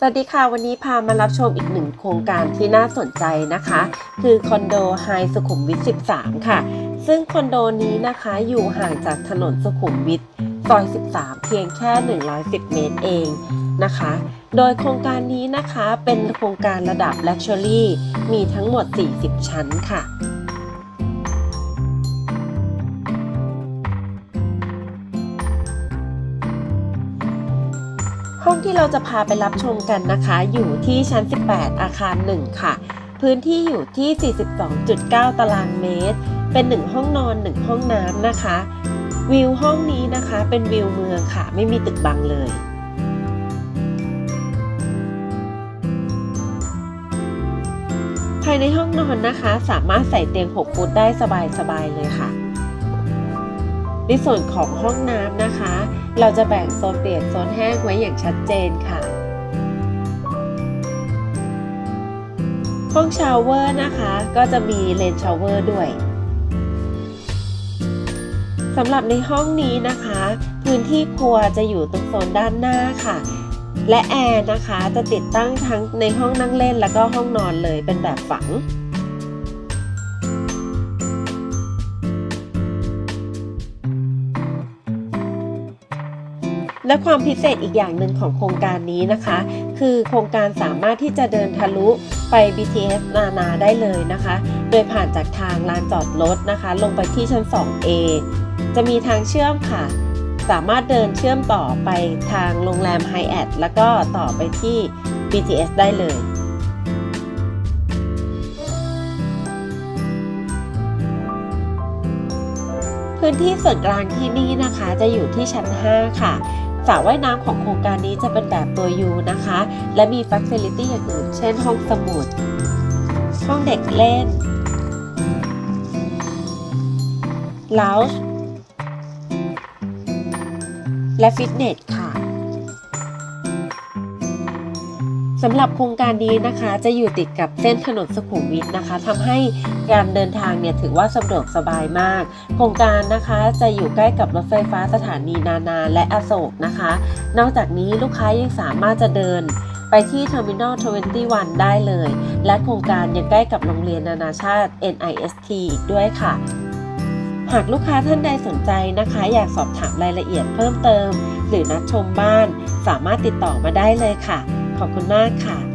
สวัสดีค่ะ วันนี้พามารับชมอีกหนึ่งโครงการที่น่าสนใจนะคะ คือคอนโดไฮสุขุมวิท 13 ค่ะ ซึ่งคอนโดนี้นะคะอยู่ห่างจากถนนสุขุมวิทซอย 13 เพียงแค่ 110 เมตรเองนะคะ โดยโครงการนี้นะคะเป็นโครงการระดับ Luxury มีทั้งหมด 40 ชั้นค่ะ ห้องที่เราจะพาไปรับชมกันนะคะ อยู่ที่ชั้น 18 อาคาร 1 ค่ะ พื้นที่อยู่ที่ 42.9 ตารางเมตร เป็น 1 ห้องนอน 1 ห้องน้ำนะคะ วิวห้องนี้นะคะเป็นวิวเมืองค่ะ ไม่มีตึกบังเลยภายในห้องนอนนะคะ สามารถใส่เตียง 6 ฟุตได้สบายๆเลยค่ะ ในส่วนของห้องน้ำนะคะ เราจะแบ่งโซนเปียกโซนแห้งไว้อย่างชัดเจนค่ะ ห้องชาวเวอร์นะคะ ก็จะมีเลนชาวเวอร์ด้วยสำหรับในห้องนี้นะคะ พื้นที่ครัวจะอยู่ตรงโซนด้านหน้าค่ะ และแอร์นะคะจะติดตั้งทั้งในห้องนั่งเล่นแล้วก็ห้องนอนเลยเป็นแบบฝัง และความพิเศษอีกอย่างหนึ่งของโครงการนี้นะคะ คือโครงการสามารถที่จะเดินทะลุไป BTS นานาได้เลยนะคะ โดยผ่านจากทางลานจอดรถนะคะ ลงไปที่ชั้น 2A จะมีทางเชื่อมค่ะ สามารถเดินเชื่อมต่อไปทางโรงแรม h y a t แล้วก็ต่อไปที่ BTS ได้เลยพื้นที่ส่วนกลางที่นี่นะคะจะอยู่ที่ชั้น 5 ค่ะ ระว่ายน้ำของโครงการนี้จะเป็นแบบตัวยูนะคะ และมีฟัคซิลิตี้อย่างอื่น เช่นห้องสมุด ห้องเด็กเล่นลาวและฟิตเนสค่ะ สำหรับโครงการนี้นะคะจะอยู่ติดกับเส้นถนนสุขุมวิทนะคะทำให้การเดินทางเนี่ยถือว่าสะดวกสบายมาก โครงการนะคะจะอยู่ใกล้กับรถไฟฟ้าสถานีนานาและอโศกนะคะ นอกจากนี้ลูกค้ายังสามารถจะเดินไปที่ Terminal 21 ได้เลย และโครงการยังใกล้กับโรงเรียนนานาชาติ NIST อีกด้วยค่ะ หากลูกค้าท่านใดสนใจนะคะ อยากสอบถามรายละเอียดเพิ่มเติม หรือนัดชมบ้าน สามารถติดต่อมาได้เลยค่ะ ขอบคุณมากค่ะ